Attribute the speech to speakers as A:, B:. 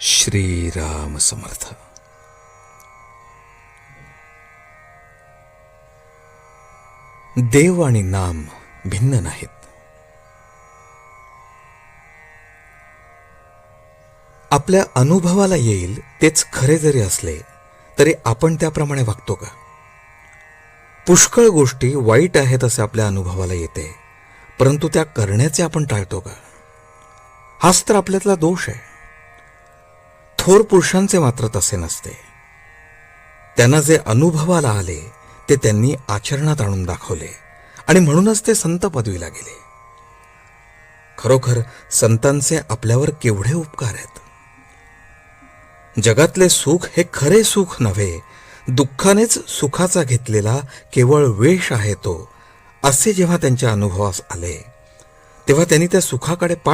A: श्रीराम समर्थ. देव आणि नाम भिन्न नाहीत. आपल्या अनुभवाला येईल तेच खरे जरी असले तरी आपण त्याप्रमाणे वागतो का? पुष्कळ गोष्टी वाईट आहेत असे आपल्या अनुभवाला येते परंतु त्या करण्याचे आपण टाळतो का? हाच तर आपल्यातला दोष आहे. थोर पुरुषांचे मात्र तसे नसते. त्यांना जे अनुभवाला आले ते त्यांनी आचरणात आणून दाखवले आणि म्हणूनच ते संत पदवीला गेले. खरोखर संतांचे आपल्यावर केवढे उपकार आहेत? जगातले सुख हे खरे सुख नव्हे दुःखानेच सुखाचा घेतलेला केवळ वेश आहे तो असे जेव्हा त्यांच्या अनुभवास आले तेव्हा त्यांनी त्या सुखाकडे पाठ